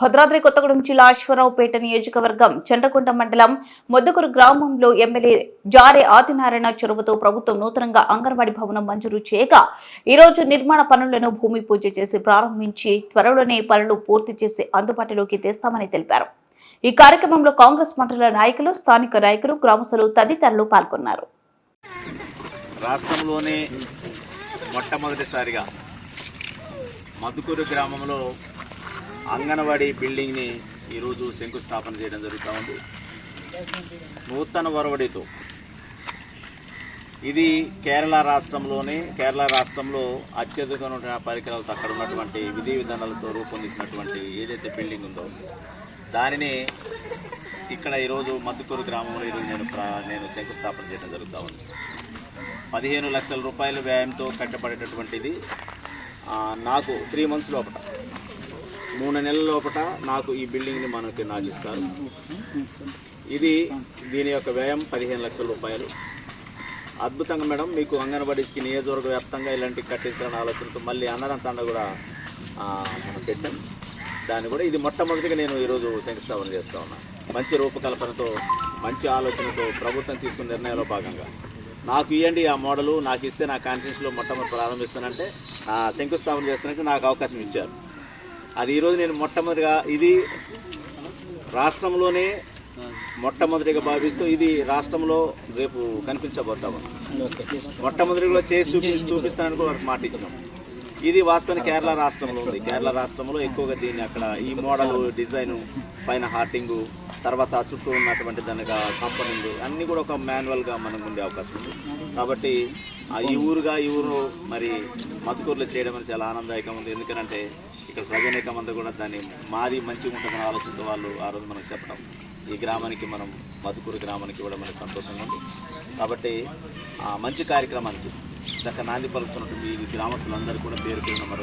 భద్రాద్రి కొత్తగూడెం జిల్లా అశ్వరావుపేట నియోజకవర్గం చంద్రకుంట మండలం మొద్దుకూరు గ్రామంలో ఎమ్మెల్యే జారే ఆదినారాయణ చొరవతో ప్రభుత్వం నూతనంగా అంగన్వాడీ భవనం మంజూరు చేయగా ఈరోజు నిర్మాణ పనులను భూమి పూజ చేసి ప్రారంభించి త్వరలోనే పనులు పూర్తి చేసి అందుబాటులోకి తెస్తామని తెలిపారు. ఈ కార్యక్రమంలో కాంగ్రెస్ మండల నాయకులు స్థానిక నాయకులు గ్రామస్తులు తదితరులు పాల్గొన్నారు. రాష్ట్రంలోనే మొట్టమొదటిసారిగా మధుకూరు గ్రామంలో అంగన్వాడీ బిల్డింగ్ని ఈరోజు శంకుస్థాపన చేయడం జరుగుతూ ఉంది. నూతన వరవడితో. ఇది కేరళ రాష్ట్రంలోనే కేరళ రాష్ట్రంలో అత్యధికమైన పరికరాలతో అక్కడ ఉన్నటువంటి విధి విధానాలతో రూపొందించినటువంటి ఏదైతే బిల్డింగ్ ఉందో దానిని ఇక్కడ ఈరోజు మద్దుకూరు గ్రామంలో ఈరోజు నేను నేను శంకుస్థాపన చేయడం జరుగుతూ ఉంది. పదిహేను లక్షల రూపాయల వ్యయంతో కట్టబడేటటువంటిది నాకు త్రీ మంత్స్ లోపల. మూడు నెలల లోపల నాకు ఈ బిల్డింగ్ని మనకి నాకు ఇస్తారు ఇది దీని యొక్క వ్యయం పదిహేను లక్షల రూపాయలు. అద్భుతంగా మేడం మీకు అంగన్వాడీస్కి నియోజకవర్గ వ్యాప్తంగా ఇలాంటి కట్టించాలని ఆలోచనతో మళ్ళీ అన్నరం తండ కూడా మనం పెట్టాం. దాన్ని కూడా ఇది మొట్టమొదటిగా నేను ఈరోజు శంకుస్థాపన చేస్తా ఉన్నాను మంచి రూపకల్పనతో మంచి ఆలోచనతో ప్రభుత్వం తీసుకున్న నిర్ణయంలో భాగంగా. నాకు ఇవ్వండి ఆ మోడలు నాకు ఇస్తే నా కాన్ఫిడెన్స్లో మొట్టమొదటి ప్రారంభిస్తానంటే ఆ, శంకుస్థాపన చేస్తానంటే నాకు అవకాశం ఇచ్చారు. అది ఈరోజు నేను మొట్టమొదటిగా ఇది రాష్ట్రంలోనే మొట్టమొదటిగా భావిస్తూ ఇది రాష్ట్రంలో రేపు కనిపించబోతాము. మొట్టమొదటిగా చేసి చూపి చూపిస్తానని కూడా మాట ఇచ్చినాం. ఇది వాస్తవానికి కేరళ రాష్ట్రంలో ఉంది. కేరళ రాష్ట్రంలో ఎక్కువగా దీన్ని అక్కడ ఈ మోడల్ డిజైన్ పైన హార్టింగు తర్వాత చుట్టూ ఉన్నటువంటి దానిగా కంపనింగ్ అన్నీ కూడా ఒక మాన్యువల్గా మనకు ఉండే అవకాశం ఉంది. కాబట్టి ఈ ఊరుగా ఈ ఊరు మరి మధుకూరులో చేయడం అనేది చాలా ఆనందదాయకం ఉంది. ఎందుకంటే ఇక్కడ ప్రజానీకం అంతా కూడా దాన్ని మాది మంచిగా ఉంటుందని ఆలోచనతో వాళ్ళు ఆ రోజు మనకు చెప్పడం. ఈ గ్రామానికి మనం మధుకూరు గ్రామానికి కూడా మనకి సంతోషంగా ఉంది. కాబట్టి ఆ మంచి కార్యక్రమానికి చక్క నాంది పలుకుతున్నట్టు ఈ గ్రామస్తులందరూ కూడా పేరు పేరున